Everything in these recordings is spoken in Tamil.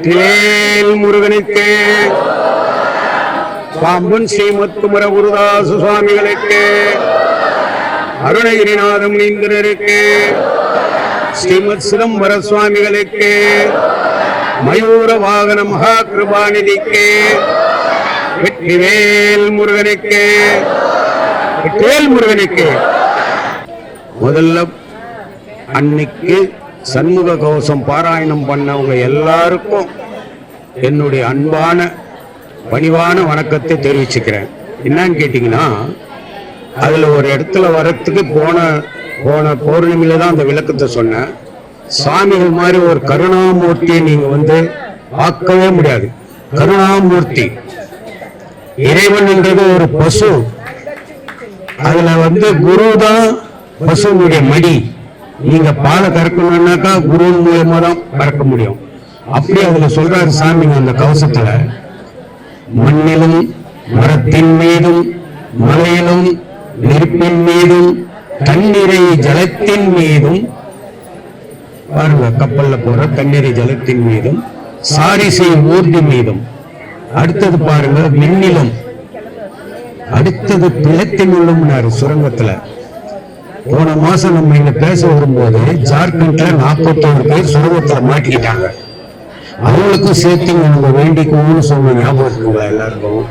வெற்றிவேல் முருகனுக்கு. பாம்பன் ஸ்ரீ முத்துமர குருதாசு சுவாமிகளுக்கு. அருணகிரிநாதம் நீந்திரருக்கு ஸ்ரீமத் சிதம்பர சுவாமிகளுக்கு. மயூர வாகன மகா கிருபாநிதிக்கு வெற்றிவேல் முருகனுக்கு. வெற்றிவேல் முருகனுக்கு. முதல்ல அன்னைக்கு சண்முக கவசம் பாராயணம் பண்ணவங்க எல்லாருக்கும் என்னுடைய அன்பான பணிவான வணக்கத்தை தெரிவிச்சுக்கிறேன். என்னன்னு கேட்டிங்கன்னா அதில் ஒரு இடத்துல வரத்துக்கு போன போன பௌர்ணமியில தான் அந்த விளக்கத்தை சொன்னேன். சாமிகள் மாதிரி ஒரு கருணாமூர்த்தியை நீங்கள் வந்து பார்க்கவே முடியாது. கருணாமூர்த்தி. இறைவன்ன்றது ஒரு பசு. அதில் வந்து குரு தான் பசுனுடைய மடி. நீங்க பாலை கறக்கணும்னாக்கா குரு மூலமா தான் கறக்க முடியும். அப்படி அதுல சொல்றாரு சாமி அந்த கவசத்துல. மண்ணிலும் மரத்தின் மீதும் மலையிலும் நெருப்பின் மீதும் தண்ணீரை ஜலத்தின் மீதும் பாருங்க கப்பல்ல போற தண்ணீரை ஜலத்தின் மீதும் சாரிசை ஊர்தி மீதும். அடுத்தது பாருங்க மின்னிலும் அடுத்தது பிளத்தின் உள்ளும்னாரு சுரங்கத்துல. போன மாசம் நம்ம இங்க பேச வரும்போது ஜார்க்கண்ட்ல நாற்பத்தோரு பேர் சுரூபத்துல மாட்டிக்கிட்டாங்க. அவங்களுக்கும் சேர்த்து நம்ம வேண்டிக்கணும்னு சொன்ன ஞாபகம் இருக்குங்களா எல்லாருக்கும்?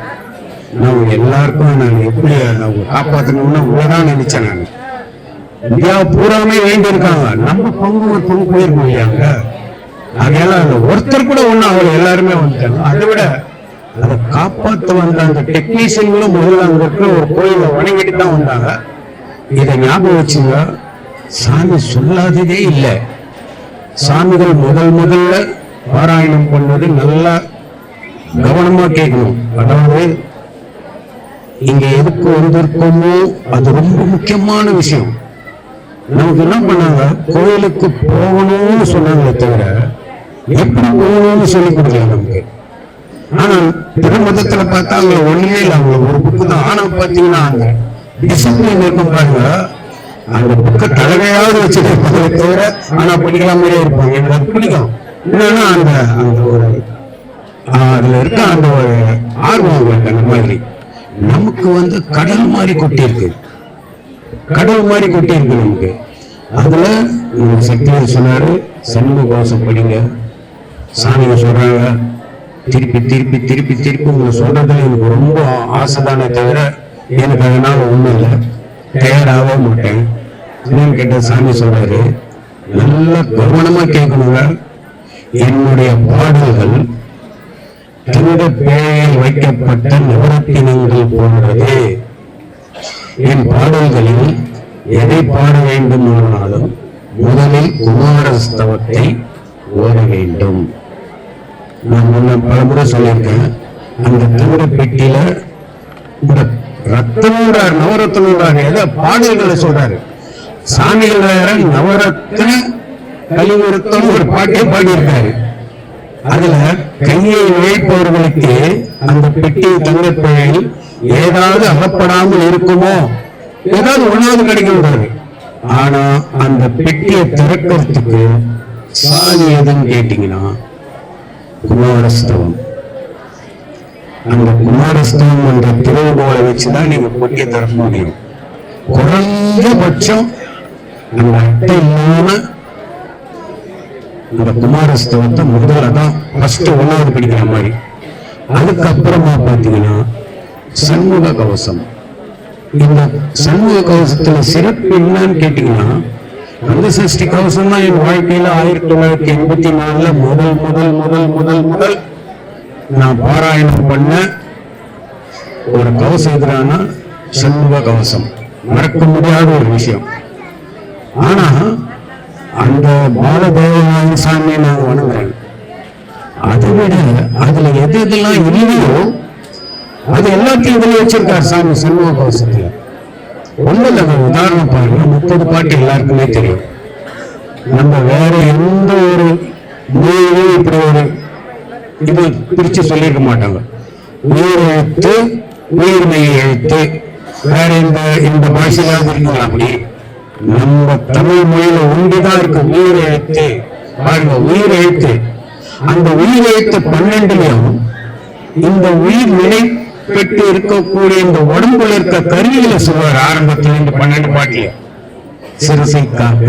நான் எல்லாருக்கும் நான் எப்படி அவங்க காப்பாற்றணும்னு உங்களதான் நினைச்சேன் நான். இந்தியா பூராமே வேண்டி இருக்காங்க நம்ம பங்கு ஒரு பங்கு போயிருக்கோம் இல்லையாங்க அதெல்லாம் அந்த ஒருத்தர் கூட ஒண்ணு அவங்க எல்லாருமே வந்துட்டாங்க. அதை விட அதை காப்பாற்ற வந்த அந்த டெக்னீஷியன்களும் முதல்ல அங்க இருக்கிற ஒரு கோயிலை வணங்கிட்டு தான் வந்தாங்க. இதை ஞாபகம் வச்சுங்க சாமி சொல்லாததே இல்லை. சாமிகள் முதல் முதல்ல பாராயணம் பண்ணது நல்லா கவனமா கேட்கணும். அதாவது இங்க எதுக்கு வந்திருக்கோமோ அது ரொம்ப முக்கியமான விஷயம். நமக்கு என்ன பண்ணாங்க கோயிலுக்கு போகணும்னு சொன்னாங்களே தவிர எப்படி போகணும்னு சொல்லி கொடுக்கல நமக்கு. ஆனா பிற மதத்துல பார்த்தா அவங்க ஒண்ணுமே இல்லை. அவங்க ஒரு புக்கு தான். ஆனா பாத்தீங்கன்னா அந்த டிசிப்ளின் இருக்கும் பாருங்க அந்த பக்கம் தலைவையாவது வச்சிருப்பாங்க தவிர ஆனா படிக்கலாம் மாதிரியே இருப்பாங்க. எனக்கு அது பிடிக்கும். என்னன்னா அந்த அந்த ஒரு ஆஹ் அதுல இருக்க அந்த ஒரு ஆர்வம் அவங்களுக்கு அந்த மாதிரி. நமக்கு வந்து கடல் மாதிரி கொட்டி இருக்கு. கடல் மாதிரி கொட்டி இருக்கு நமக்கு. அதுல நம்ம சக்திவர் சொன்னாரு சண்முக கோஷம் படிங்க. சாமியை சொல்றாங்க. திருப்பி திருப்பி திருப்பி திருப்பி உங்களை சொல்றதுல எனக்கு ரொம்ப ஆசை தானே தவிர எனக்கு அதனால ஒண்ணும் இல்லை. தயாராக மாட்டேன். என்னன்னு கேட்ட சாமி சொல்றாரு நல்லா கவனமா கேட்கணுங்க. என்னுடைய பாடல்கள் தங்க பேழையில் வைக்கப்பட்ட நவரத்தினங்கள் போன்றது. என் பாடல்களில் எதை பாட வேண்டுமானாலும் முதலில் குமாரஸ்தவத்தை ஓட வேண்டும். நான் முன்ன பலமுறை சொல்லியிருக்கேன் அந்த தங்க பெட்டியில இந்த ரத்தனோடார் நவரத்னோடார் எதை பாடல்களை சொல்றாரு. சாமிகள் வேற நவரத்ன கலிவருத்தம் ஒரு பாட்டே பாடியிருக்காரு. அதுல கையை உழைப்பவர்களுக்கு அந்த பெட்டி தங்கப்பிழை ஏதாவது அகப்படாமல் இருக்குமோ? ஏதாவது ஒண்ணாவது கிடைக்கும் ஆனா அந்த பெட்டியை திறக்கிறதுக்கு சாதி எதுன்னு கேட்டீங்கன்னா குமாரஸ்தவம். அந்த குமாரஸ்தவம் என்ற திறவுகோலை வச்சுதான் நீங்க பொட்டியை தர முடியும். குறைஞ்சபட்சம் அந்த அட்டை இல்லாம இந்த குமாரஸ்தவத்தை முதல்ல தான் ஃபர்ஸ்ட் ஒன்னாவது படிக்கிற மாதிரி. அதுக்கப்புறமா பாத்தீங்கன்னா சண்முக கவசம். இந்த சண்முக கவசத்துல சிறப்பு என்னன்னு கேட்டீங்கன்னா அந்த சஷ்டி கவசம் தான் என் வாழ்க்கையில ஆயிரத்தி தொள்ளாயிரத்தி எண்பத்தி நாலுல முதல் முதல் முதல் முதல் முதல் நான் பாராயணம் பண்ண ஒரு கவசம் எதிரான சண்முக கவசம். மறக்க முடியாத ஒரு விஷயம். ஆனா அந்த பாலதேவநாயக சாமியை நான் வணங்குறேன். அதை விட அதுல எது எதெல்லாம் இல்லையோ அது எல்லாத்தையும் இதுல வச்சிருக்காரு சாமி சண்முக கவசத்துல. ஒண்ணு இல்ல உதாரணம் பாருங்க. முப்பது பாட்டு எல்லாருக்குமே தெரியும். நம்ம வேற எந்த ஒரு மொழியும் இப்படி ஒரு இது பிரிச்சு சொல்லியிருக்க மாட்டாங்க. உயிர் எழுத்து உயிர்மை எழுத்து. வேற இந்த இந்த பாஷையாவது இருக்குங்களா அப்படி. நம்ம தமிழ் மொழியில ஒன்றுதான் இருக்கு. உயிர் எழுத்து. பாருங்க உயிர் எழுத்து. அந்த உயிர் எழுத்து பன்னெண்டுலயும் இந்த உயிர் நிலை பெற்று இருக்கக்கூடிய இந்த உடம்புல இருக்க கருவியில சொல்வார் ஆரம்பத்தில் இந்த பன்னெண்டு பாட்டில. சிறுசை காக்க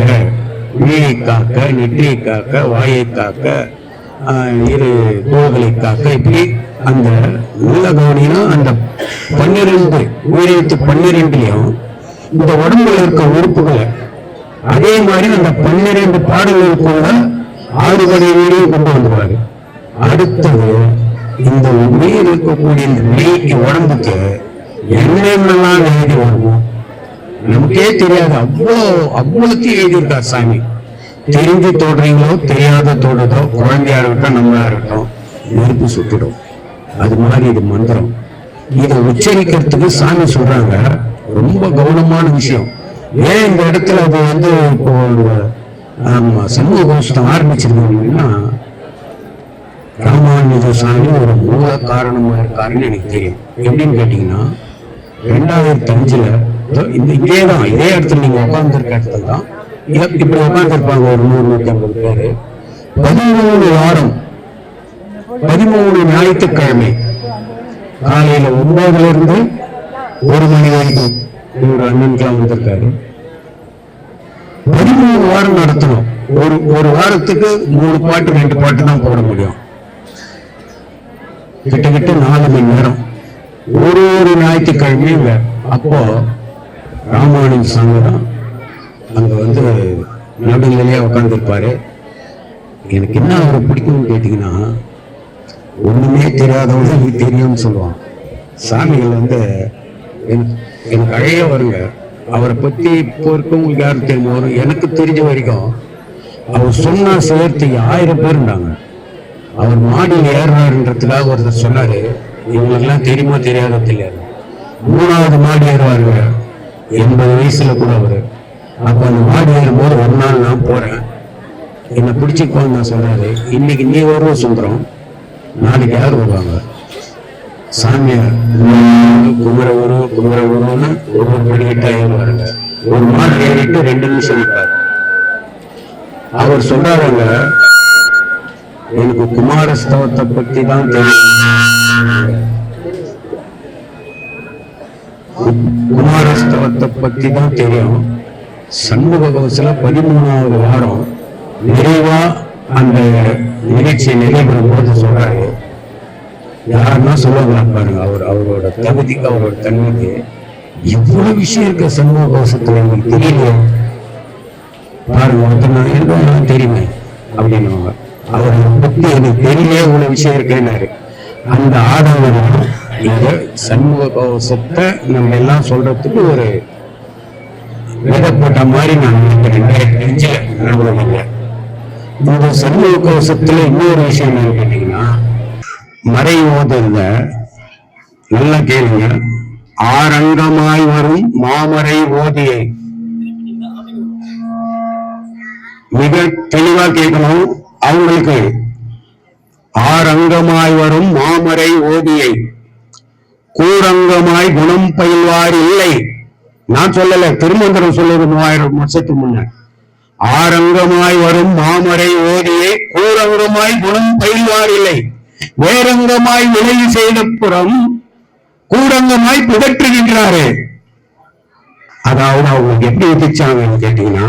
உயிரை காக்க நெற்றியை காக்க வாயை காக்க இரு தோள்களை காக்க இப்படி அந்த நல்ல கவனினா அந்த பன்னிரண்டு உயிரிழத்து பன்னிரெண்டுலையும் இந்த உடம்புல இருக்க உறுப்புகளை அதே மாதிரி அந்த பன்னிரண்டு பாடல்களுக்குள்ள ஆறு வகைகளையும் கொண்டு வந்துருவாரு. அடுத்தது இந்த உயிர் இருக்கக்கூடிய இந்த மெய்க்கு உடம்புக்கு என்னென்னலாம் எழுதி வருமோ? நமக்கே தெரியாது. அவ்வளோ அவ்வளோத்தையும் எழுதியிருக்கார் சாமி. தெரிஞ்சு தொடுறீங்களோ தெரியாத தோடுதோ குழந்தையா இருக்கட்டும் நம்மளா இருக்கட்டும் நெருப்பு சுட்டுடும். அது மாதிரி இது மந்திரம். இதை உச்சரிக்கிறதுக்கு சாமி சொல்றாங்க. ரொம்ப கவனமான விஷயம். ஏன் இந்த இடத்துல அது வந்து இப்போ ஆமா சமூக கோஷ்டம் ஆரம்பிச்சிருக்காங்கன்னா ராமானுஜ சாமி ஒரு மூல காரணமா இருக்காருன்னு எனக்கு தெரியும். எப்படின்னு கேட்டீங்கன்னா ரெண்டாயிரத்தி அஞ்சுல இதோ இந்த இதே தான் இதே இடத்துல நீங்க உட்கார்ந்துருக்க இடத்துல தான் இப்படி உட்கார்ந்துருப்பாங்க ஒரு நூறு நூற்றி ஐம்பது பேரு. பதிமூணு வாரம் பதிமூணு ஞாயிற்றுக்கிழமை காலையில ஒன்பதுல இருந்து ஒரு மணி வரைக்கும் இவர் அண்ணன்கெல்லாம் வந்திருக்காரு. பதிமூணு வாரம் நடத்தணும். ஒரு ஒரு வாரத்துக்கு மூணு பாட்டு ரெண்டு பாட்டு தான் போட முடியும். கிட்டத்தட்ட நாலு மணி நேரம். ஒரு ஒரு ஞாயிற்றுக்கிழமையும் வே- அப்போ ராமானுஜ சாமி தான் அங்கே வந்து நடுநிலையாக உட்காந்துருப்பார் எனக்கு என்ன அவரை பிடிக்கும்னு கேட்டிங்கன்னா ஒன்றுமே தெரியாதவங்க தெரியும்னு சொல்லுவான். சாமிகள் வந்து எனக்கு எனக்கு அழைய வருங்க அவரை பற்றி இப்போ இருக்கவங்களுக்கு யாரும் தெரியுமோ வரும் எனக்கு தெரிஞ்ச வரைக்கும் அவர் சொன்னா சேர்த்துக்கு ஆயிரம் பேர் இருந்தாங்க. அவர் மாடியில் ஏறுறாருன்றதுக்காக ஒருத்தர் சொன்னார் இவங்களுக்கெல்லாம் தெரியுமா தெரியாத தெரியாது. மூணாவது மாடி ஏறுவாருங்க எண்பது வயசுல கூட அவர். அப்போ அந்த மாடி ஏறும்போது ஒரு நாள் நான் போறேன். என்னை பிடிச்சிக்கோன்னு நான் சொல்கிறாரு இன்னைக்கு நீ வருவோம் சுந்தரம் நாளைக்கு யார் வருவாங்க? சாமியார். குமர வரும் குமர வரும்னு ஒரு ஒரு படிக்கிட்டா ஏறுவாருங்க ஒரு மாடு ஏறிட்டு ரெண்டு நிமிஷம் இருப்பார் அவர் சொல்றாருங்க எனக்கு குமாரஸ்தவத்தை பத்தி தான் தெரியும். குமாரஸ்தவத்தை பத்தி தான் தெரியும். சண்முக கவசல பதிமூணாவது வாரம் நிறைவா அந்த நிகழ்ச்சியை நிறைவேறும் போது சொல்றாரு. யாருன்னா சொல்லுவாங்க பாருங்க அவர் அவரோட தகுதிக்கு அவரோட தன்மைக்கு. இவ்வளவு விஷயம் இருக்கு சண்முக கவசத்துல எனக்கு தெரியலையே? பாருங்க ஒருத்தர் நான் தெரியுமே அப்படின்னுவாங்க. அவர் பத்தி எனக்கு தெரியலையே இவ்வளவு விஷயம் இருக்கேனாரு அந்த ஆதங்கம் இங்க சண்முக கவசத்தை நம்ம எல்லாம் சொல்றதுக்கு ஒரு விதை போட்ட மாதிரி நான் நினைக்கிறேன் ரெண்டாயிரத்தி அஞ்சுல இந்த சமூக கவசத்துல இன்னொரு விஷயம் என்ன கேட்டீங்கன்னா மறை ஓதுங்க நல்லா கேளுங்க ஆரங்கமாய் வரும் மாமரை ஓதியை மிக தெளிவா கேட்கணும் அவங்களுக்கு ஆரங்கமாய் வரும் மாமரை ஓதியை. கூரங்கமாய் குணம் பயில்வார் இல்லை. நான் சொல்லல திருமந்திரம் சொல்லுது மூவாயிரம் வருஷத்துக்கு முன்ன ஆரங்கமாய் வரும் மாமரை ஓதியை கூரங்கமாய் குணம் பயில்வார் இல்லை வேரங்கமாய் விளைவு செய்த புறம் கூரங்கமாய் புகற்றுகின்றாரு. அதாவது அவங்களுக்கு எப்படி விதிச்சாங்கன்னு கேட்டீங்கன்னா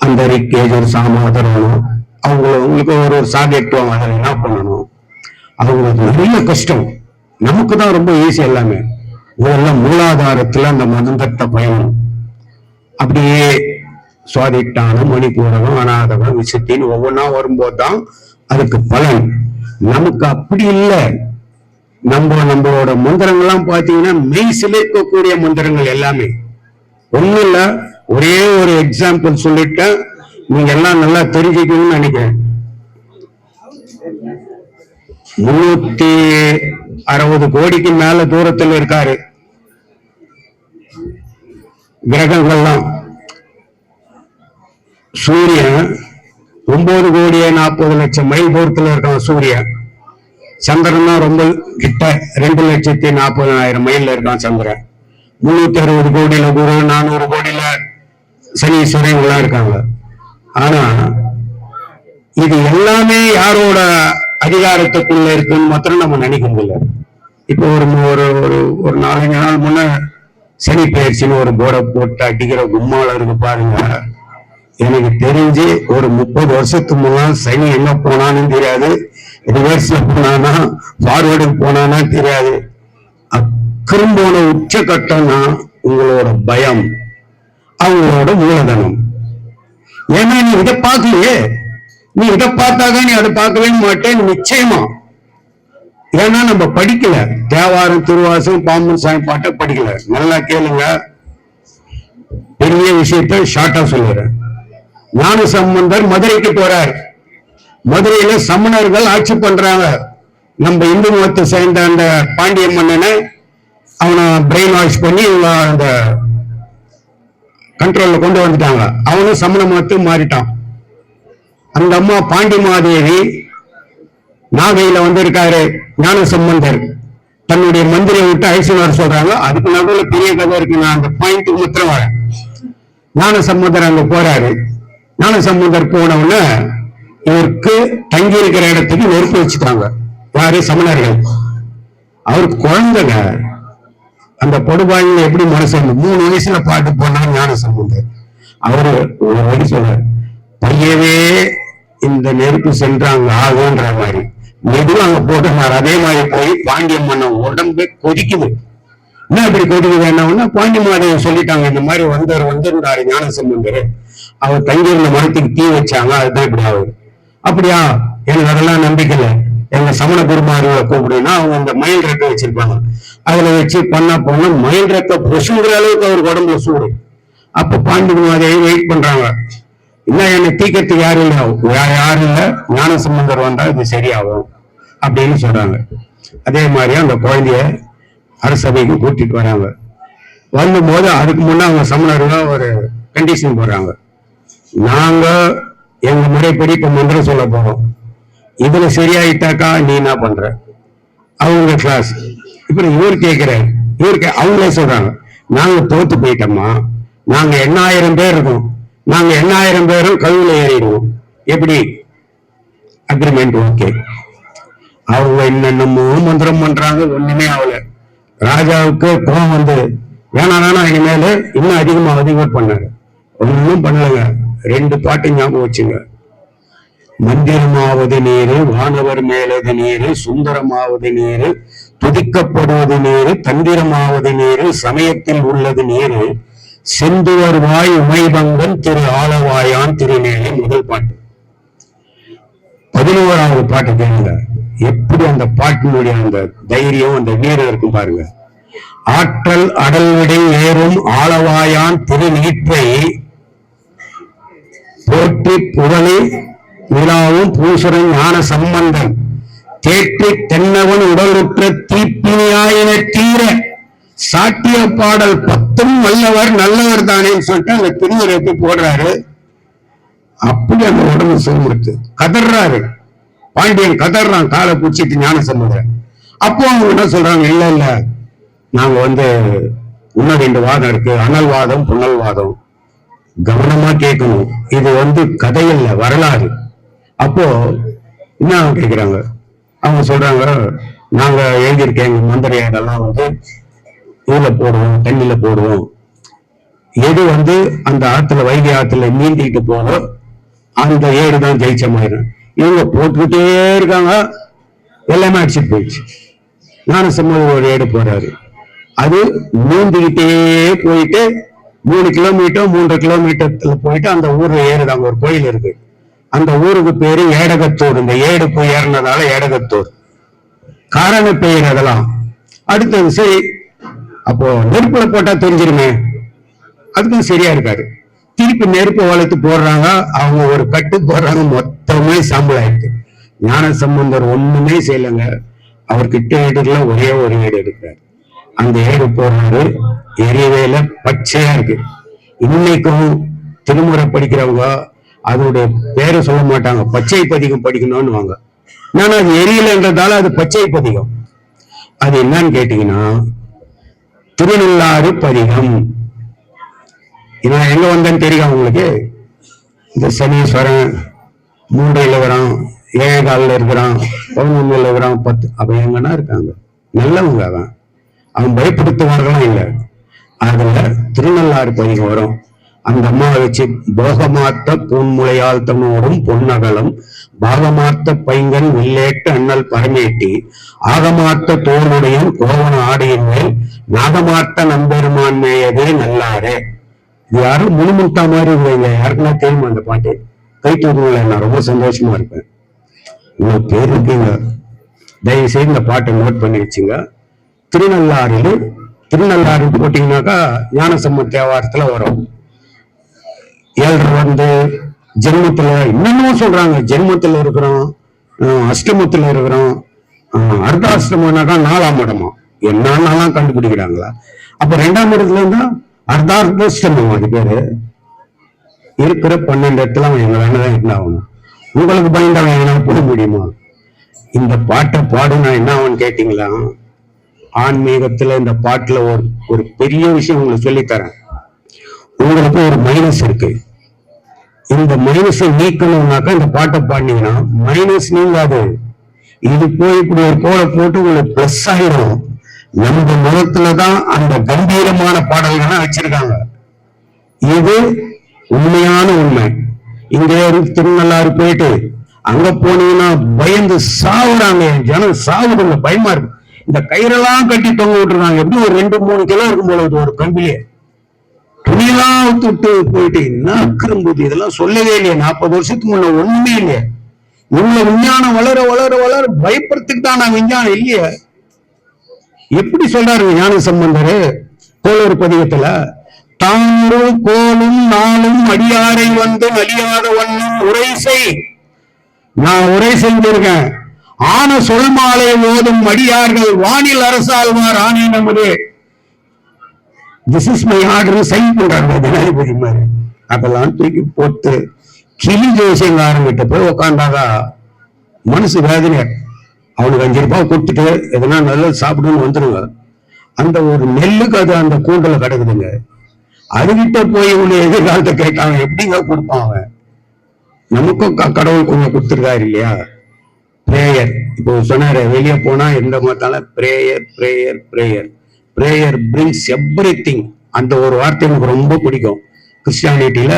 அந்த ரிக்கேஜர் சாமாதரணும் அவங்கள உங்களுக்கு ஒரு ஒரு சாப்ஜெக்ட் வாங்க என்ன பண்ணணும்? அவங்களுக்கு நிறைய கஷ்டம். நமக்கு தான் ரொம்ப ஈஸி எல்லாமே. முதல்ல மூலாதாரத்துல அந்த மதந்தட்ட பயணம் அப்படியே சுவாதிட்டானம் மணிப்பூரகம் அநாதகம் விசித்தின்னு ஒவ்வொன்றா வரும்போது தான் அதுக்கு பலன். நமக்கு அப்படி இல்லை. நம்ம நம்மளோட மந்திரங்கள்லாம் பார்த்தீங்கன்னா மெய் சிலைக்கக்கூடிய மந்திரங்கள் எல்லாமே. ஒண்ணும் இல்ல. ஒரே ஒரு எக்ஸாம்பிள் சொல்லிட்டேன். நீங்க எல்லாம் நல்லா தெரிஞ்சுக்கணும்னு நினைக்கிறேன். முன்னூத்தி அறுபது கோடிக்கு மேல தூரத்தில் இருக்காரு. கிரகங்கள்லாம். சூரியன் ஒன்பது கோடியே நாற்பது லட்சம் மைல் தூரத்துல இருக்கான் சூரியன். சந்திரன் தான் ரொம்ப கிட்ட ரெண்டு லட்சத்தி நாற்பதாயிரம் மைல்ல இருக்கான் சந்திரன். முன்னூத்தி அறுபது கோடியில குரு நானூறு கோடியில சனீஸ்வரன் எல்லாம் இருக்காங்க. ஆனா இது எல்லாமே யாரோட அதிகாரத்துக்குள்ள இருக்குன்னு மாத்திரம் நம்ம நினைக்க முடியல. இப்போ ஒரு ஒரு ஒரு ஒரு நாலஞ்சு நாள் முன்ன சனி பயிற்சின்னு ஒரு போர்டை போட்டு அடிக்கிற கும்மால இருக்கு பாருங்க. எனக்கு தெரிஞ்சு ஒரு முப்பது வருஷத்துக்கு முன்னால் சனி எங்க போனான்னு தெரியாது. ரிவர்ஸ்ல போனானா ஃபார்வர்டு போனானா தெரியாது. அக்கிரம்போட உச்சகட்டம்னா உங்களோட பயம் அவங்களோட மூலதனம். ஏன்னா நீ இதை பார்க்கலையே? நீ இதை பார்த்தாதான் நீ அதை பார்க்கவே மாட்டேன் நிச்சயமா ஏன்னா நம்ம படிக்கல. தேவாரம் திருவாசம் பாம்பன் சாமி பாட்டை படிக்கல. நல்லா கேளுங்க. பெரிய விஷயத்த ஷார்ட்டா சொல்லுறேன் ஞான சம்பந்தர் மதுரைக்கு போறார். மதுரையில சமணர்கள் ஆட்சி பண்றாங்க. நம்ம இந்து மதத்தை சேர்ந்த அந்த பாண்டிய மன்னனை அவனை பிரெயின் வாஷ் பண்ணி இவங்க அந்த கண்ட்ரோல்ல கொண்டு வந்துட்டாங்க. அவனும் சமண மதத்துக்கு மாறிட்டான். அந்த அம்மா பாண்டி மாதேவி நாகையில வந்திருக்காரு ஞான சம்பந்தர் தன்னுடைய மந்திரியை விட்டு அழைச்சிட்டு வர சொல்றாங்க. அதுக்கு நடுவில் பெரிய கதை இருக்கு நான் அந்த பாயிண்ட் முத்திரம் வரேன் ஞான சம்பந்தர் அங்க போறாரு. ஞான சம்பந்தர் போன உடனே இவருக்கு தங்கி இருக்கிற இடத்துக்கு நெருப்பு வச்சுட்டாங்க. யாரு? சமணர்கள். அவர் குழந்தைங்க அந்த படுபாயில எப்படி மனசு மூணு வயசுல பாட்டு போனாங்க ஞான சம்பந்தர் அவரு ஒரு வழி சொல்றாரு. பையவே இந்த நெருப்பு சென்றாங்க ஆகுன்ற மாதிரி. மெதுவா அங்க போட்டுனார் அதே மாதிரி போய் பாண்டிய மன்னன் உடம்பு கொதிக்குது. என்ன இப்படி கொதிக்குது? என்ன பாண்டி சொல்லிட்டாங்க இந்த மாதிரி வந்தவர் வந்திருந்தாரு ஞான சம்பந்தர். அவர் தங்கியிருந்த மரத்துக்கு தீ வச்சாங்க அதுதான் இப்படி ஆகுது. அப்படியா? எனக்கு அதெல்லாம் நம்பிக்கை இல்லை எங்க சமண குருமார்களை கூப்பிடுனா அவங்க அந்த மயில் ரெக்கை வச்சிருப்பாங்க. அதுல வச்சு பண்ணா போனா மயில் ரெக்கை பொசுங்கிற அளவுக்கு அவருக்கு உடம்புல சூடு. அப்ப பாண்டி மாதேவி வெயிட் பண்றாங்க. இன்னும் என்னை தீக்கிறதுக்கு யாரும் இல்லை. வேற யாரும் இல்லை. ஞான சம்பந்தர் வந்தா இது சரியாகும் அப்படின்னு சொல்றாங்க. அதே மாதிரி அந்த குழந்தைய அரசபைக்கு கூட்டிட்டு வராங்க. வரும்போது அதுக்கு முன்னே அவங்க சமணர்கள் ஒரு கண்டிஷன் போடுறாங்க. நாங்க எங்க முறைப்படி இப்ப மந்திரம் சொல்ல போறோம். இதுல சரியாயிட்டாக்கா நீ என்ன பண்ற? அவங்க கிளாஸ் இப்ப இவர் கேக்குறாரு இவருக்கு அவங்களே சொல்றாங்க. நாங்க தோத்து போயிட்டோமா நாங்க எண்ணாயிரம் பேர் இருக்கோம். நாங்க எண்ணாயிரம் பேரும் கழுவுல ஏறிடுவோம். எப்படி? அக்ரிமெண்ட் ஓகே அவங்க என்னென்னமோ மந்திரம் பண்றாங்க ஒண்ணுமே ஆகல. ராஜாவுக்கு கோபம் வந்து வேணா வேணா இனிமேல இன்னும் அதிகமா அதிகம் பண்ணாரு ஒண்ணும் பண்ணலங்க. ரெண்டு பாட்டு ஞாபகம் வச்சுங்க. மந்திரமாவது நீரு வானவர் மேலது நீரு சுந்தரமாவது நீரு துதிக்கப்படுவது நீரு தந்திரமாவது நீரு சமயத்தில் உள்ளது நீரு செந்துவர் வாய் உமைபங்கன் திரு ஆலவாயான் திருநேரி முதல் பாட்டு. பதினோராவது பாட்டு கேளுங்க. எப்படி அந்த பாட்டினுடைய அந்த தைரியம் அந்த வீரம் இருக்கும் பாருங்க. ஆற்றல் அடல்விடை ஏறும் ஆளவாயான் திருநீற்றை போற்றி புகழி நிலாவும் பூசுரன் ஞான சம்பந்தன் தேற்றி தென்னவன் உடலுற்ற தீ சாட்டிய பாடல் பத்தும் வல்லவர் நல்லவர் தானேன்னு சொல்லிட்டு அந்த திருவுரைக்கு போடுறாரு. அப்படி அந்த உடம்பு சேர்ந்துருக்கு. கதறாரு பாண்டியன் கதறான் காலை பிடிச்சிட்டு ஞான சொல்லுற அப்போ அவங்க என்ன சொல்றாங்க? இல்ல இல்ல. நாங்க வந்து இன்னும் ரெண்டு வாதம் இருக்கு. அனல் வாதம் வாதம். கவனமா கேட்கணும். இது வந்து கதையில்ல வரலாறு. அப்போ என்ன அவங்க கேக்குறாங்க? அவங்க சொல்றாங்க நாங்க எழுதியிருக்கேன் எங்க மந்திரியாரெல்லாம் வந்து இதுல போடுவோம் தண்ணியில போடுவோம். எது வந்து அந்த ஆத்துல வைகை ஆத்துல நீந்திட்டு போறோம் அந்த ஏடு தான் ஜெயிச்ச மாதிரி. இவங்க போட்டுக்கிட்டே இருக்காங்க. எல்லாமே அடிச்சுட்டு போயிடுச்சு. நானும் சும்மா ஒரு ஏடு போறாரு. அது நீந்திக்கிட்டே போயிட்டு மூணு கிலோமீட்டர் மூன்று கிலோமீட்டர்ல போயிட்டு அந்த ஊர்ல ஏறுதாங்க ஒரு கோயில் இருக்கு. அந்த ஊருக்கு பேரு ஏடகத்தூர். இந்த ஏடு போய் ஏறினதால ஏடகத்தூர். காரண பெயர் அதெல்லாம். அடுத்தது சரி அப்போ நெருப்புல போட்டா தெரிஞ்சிருமே. அதுக்கும் சரியா இருக்காரு திருப்பி நெருப்பு வளர்த்து போடுறாங்க அவங்க ஒரு கட்டு போடுறாங்க மொத்தமே சாம்பல் ஆயிடுது. ஞான சம்பந்தர் ஒண்ணுமே செய்யலைங்க. அவர்கிட்ட ஏடுல ஒரே ஒரு ஏடு எடுக்கிறார். அந்த ஏடு போடுறாரு எரியவேல பச்சையா இருக்கு. இன்னைக்கும் திருமுறை படிக்கிறவங்க அதோட பேரை சொல்ல மாட்டாங்க. பச்சை பதிகம் படிக்கணும்னு வாங்க நான் அது எரியலைன்றதால அது பச்சை பதிகம். அது என்னன்னு கேட்டீங்கன்னா திருநள்ளாறு பதிகம் நான் எங்க வந்தேன்னு தெரியும் உங்களுக்கு? இந்த சனீஸ்வரன் மூன்றையில் இருக்கிறான் ஏழை காலில் இருக்கிறான் பதினொன்றில் இருக்கிறான் பத்து. அவன் எங்கன்னா இருக்காங்க? நல்லவங்க அவன். அவன் பயப்படுத்துவார்களாம் இல்லை? அதுல திருநள்ளாறு பதிகம் வரும். அந்த அம்மாவை வச்சு போகமாத்த பூன்முளையால் தன்னோடும் பொன்னகலம் பாகமாத்த பைங்கன் வில்லேட்டு அண்ணல் பரமேட்டி ஆகமாத்த தோளுடையும் கோவன ஆடையின் மேல் நாகமாத்த நம்பெருமான் மேயவே நல்லாரே. இது யாரும் முணுமுட்டா மாதிரி இல்லைங்க யாருக்குன்னா தெரியுமா அந்த பாட்டு? கை தூக்கல நான் ரொம்ப சந்தோஷமா இருப்பேன். இவ்வளவு பேர் இருக்கீங்க. தயவு செய்து இந்த பாட்டை நோட் பண்ணி வச்சுங்க. திருநள்ளாறில் திருநள்ளாறு போட்டீங்கன்னாக்கா ஞானசம்ம தேவாரத்துல வரும். ஏழு வந்து ஜென்மத்துல இன்னமும் சொல்றாங்க. ஜென்மத்துல இருக்கிறோம் அஷ்டமத்துல இருக்கிறோம். அஹ் அர்த்தாஷ்டமம்னாக்கா நாலாம் இடமா? என்னன்னாலாம் கண்டுபிடிக்கிறாங்களா? அப்ப ரெண்டாம் இடத்துல இருந்தா அர்த்தார்த்தஷ்டமம் அது பேரு. இருக்கிற பன்னெண்டு இடத்துல அவன் எங்க வேணதான் என்ன ஆகணும் உங்களுக்கு பயந்தவன் எங்கனால போக முடியுமா? இந்த பாட்டை பாடுனா என்ன ஆகும்னு கேட்டீங்களா? ஆன்மீகத்துல இந்த பாட்டுல ஒரு ஒரு பெரிய விஷயம் உங்களுக்கு சொல்லித்தரேன். உங்களுக்கு ஒரு மைனஸ் இருக்கு. இந்த மைனஸை நீக்கணும்னாக்கா இந்த பாட்டை பாடினீங்கன்னா மைனஸ் நீங்காது. இது போய் இப்படி ஒரு கோலை போட்டு உங்களுக்கு பிளஸ் ஆயிரும். நம்ம முகத்துலதான் அந்த கம்பீரமான பாடல்களை வச்சிருக்காங்க. இது உண்மையான உண்மை. இங்க திருநள்ளாறு போயிட்டு அங்க போனீங்கன்னா பயந்து சாவுறாங்க. ஜனம் சாவுறாங்க பயமா இருக்கு. இந்த கயிறெல்லாம் கட்டி தொங்க விட்டுருக்காங்க. எப்படி ஒரு ரெண்டு மூணு கிலோ இருக்கும் போல ஒரு கம்பிலே. துணியெல்லாம் விட்டு போயிட்டு என்ன இதெல்லாம் சொல்லவே இல்லையே. நாற்பது வருஷத்துக்கு முன்ன ஒண்ணுமே இல்லையே. இவ்வளவு விஞ்ஞானம் வளர வளர வளர பயப்படுறதுக்கு தான் நான் விஞ்ஞானம். இல்லையே. எப்படி சொல்றாரு ஞான சம்பந்தரு கோளூர் பதிகத்துல? தானும் கோலும் நாளும் அடியாரை வந்து அழியாத ஒண்ணும் உரை செய் நான் உரை செஞ்சிருக்கேன் ஆன சொல்மாலை ஓதும் அடியார்கள் வானில் அரசாழ்வார் ஆணை நமது. This is my order sign பண்றாங்க. ஜனாதிபதி மாதிரி அதெல்லாம் தூக்கி போட்டு கிளி ஜோசியங்காரங்கிட்ட போய் உக்காந்தாக்கா மனசு வேதனை அவனுக்கு அஞ்சு ரூபாய் கொடுத்துட்டு எதனா நல்லா சாப்பிடுன்னு வந்துருங்க. அந்த ஒரு நெல்லுக்கு அது அந்த கூண்டல கிடக்குதுங்க. அதுகிட்ட போய் இவனு எதிர்காலத்தை கேட்டாங்க எப்படிங்க கொடுப்பான் அவன்? நமக்கும் கடவுள் கொஞ்சம் கொடுத்துருக்காரு இல்லையா? பிரேயர் இப்போ சொன்னாரு வெளியே போனா எந்த மத்தால prayer prayer prayer prayer brings everything அந்த ஒரு வார்த்தை எனக்கு ரொம்ப பிடிக்கும். கிறிஸ்டியானிட்டியில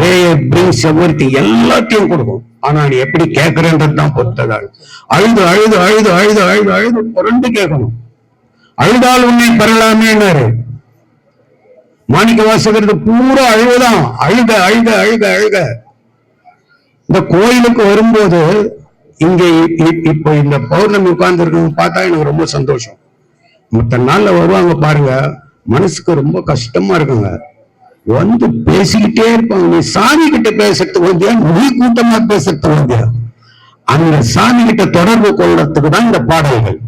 பிரேயர் பிரிங்ஸ் எவ்ரி திங் எல்லாத்தையும் கொடுக்கும். ஆனா நீ எப்படி கேட்கறன்றது தான் பொறுத்ததால். அழுது அழுது அழுது அழுது அழுது அழுது புரண்டு கேட்கணும். அழுதால் உன்னை பெறலாமேன்னாரு மாணிக்க வாசகிறது பூரா அழுகுதான். அழுக அழுக அழுக அழுக. இந்த கோயிலுக்கு வரும்போது இங்க இ- இப்போ இந்த பௌர்ணமி உட்கார்ந்து இருக்கவங்க பார்த்தா எனக்கு ரொம்ப சந்தோஷம். மத்த நாள்ல வருவாங்க பாருங்க. மனசுக்கு ரொம்ப கஷ்டமா இருக்குங்க. வந்து பேசிக்கிட்டே இருப்பாங்க. நீ சாமி கிட்ட பேசுறதுக்கு வந்தியா நீ கூட்டமா பேசுறதுக்கு வந்தியா அந்த சாமி கிட்ட தொடர்பு கொள்றதுக்கு தான் இந்த பாடல்கள்.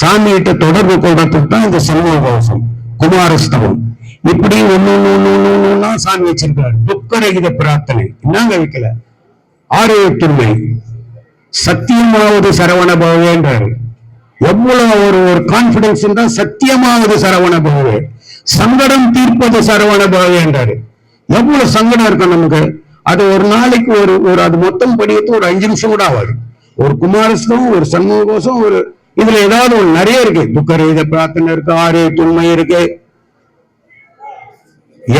சாமி கிட்ட தொடர்பு கொள்றதுக்கு தான் இந்த சண்முகவாசம் குமாரஸ்தவம் இப்படி ஒண்ணு ஒண்ணு ஒண்ணு ஒண்ணு ஒண்ணு சாமி வச்சிருக்காரு துக்கரகித பிரார்த்தனை. என்னங்க வைக்கல? ஆரோக்கியத்துமை சத்தியமாவது சரவண பவன்றாரு எவ்வளவு ஒரு ஒரு கான்பிடன்ஸ் தான் சத்தியமாவது சரவண பகவே சங்கடம் தீர்ப்பது சரவண பவவே என்றாரு. எவ்வளவு சங்கடம் இருக்கும் நமக்கு? அது ஒரு நாளைக்கு ஒரு ஒரு அது மொத்தம் படிக்கிறது ஒரு அஞ்சு நிமிஷம் கூட ஆகாது. ஒரு குமாரஸ்தம் ஒரு சண்முகோசம் ஒரு இதுல ஏதாவது ஒரு நிறைய இருக்கு. துக்கரீத பிரார்த்தனை இருக்கு ஆரிய துண்மை இருக்கு.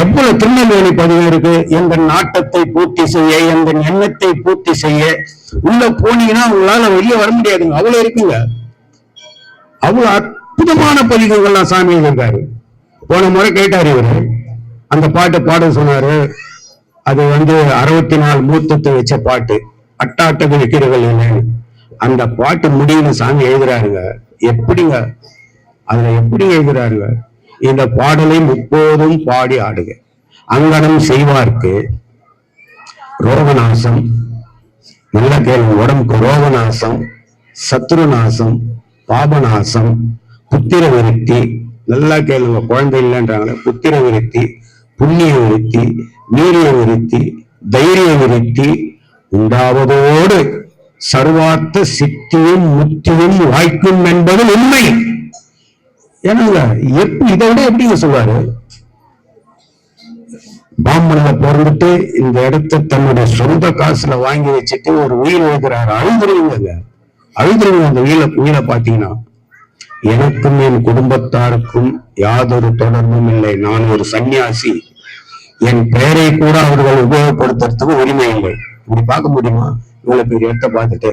எவ்வளவு திருநெல்வேலி பதிவு இருக்கு? எந்த நாட்டத்தை பூர்த்தி செய்ய எந்த எண்ணத்தை பூர்த்தி செய்ய? உள்ள போனீங்கன்னா உங்களால வெளியே வர முடியாதுங்க. அவ்வளவு இருக்குங்க. அவ்வளவு அற்புதமான பதிவுகள்லாம் சாமி இருக்காரு போன முறை கேட்டாரு இவரு. அந்த பாட்டை பாட சொன்னாரு. அது வந்து அறுபத்தி நாலு மூத்தத்தை வச்ச பாட்டு. அட்டாட்டக வைக்கிறீர்கள் என்னன்னு அந்த பாட்டு முடிவுல சாமி எழுதுறாருங்க. எப்படிங்க? அதுல எப்படி எழுதுறாருங்க? இந்த பாடலை முப்போதும் பாடி ஆடுக. அங்கனம் செய்வார்க்கு ரோகநாசம். நல்ல கேள்வி உடம்புக்கு ரோகநாசம் சத்ருநாசம் பாபநாசம் புத்திர விருத்தி நல்லா கேளுங்க குழந்தை இல்லைன்றாங்களே புத்திர விருத்தி புண்ணிய விருத்தி வீரிய விருத்தி தைரிய விருத்தி உண்டாவதோடு சர்வார்த்த சித்தியும் முத்தியும் வாய்க்கும் என்பது உண்மை. ஏன்னாங்க எப்படி இதை விட எப்படிங்க சொல்வாரு? பாம்பனில் பிறந்துட்டு இந்த இடத்த தன்னுடைய சொந்த காசுல வாங்கி வச்சுட்டு ஒரு உயிர் வைக்கிறாரு அழுதுருவீங்க. அழுதுருவீங்க அந்த உயிரை உயிரை பாத்தீங்கன்னா எனக்கும் என் குடும்பத்தாருக்கும் யாதொரு தொடர்பும் இல்லை. நான் ஒரு சன்னியாசி என் பெயரை கூட அவர்கள் உபயோகப்படுத்துறதுக்கு உரிமை இல்லை இப்படி பார்க்க முடியுமா? இவ்வளவு பெரிய இடத்தை பார்த்துட்டு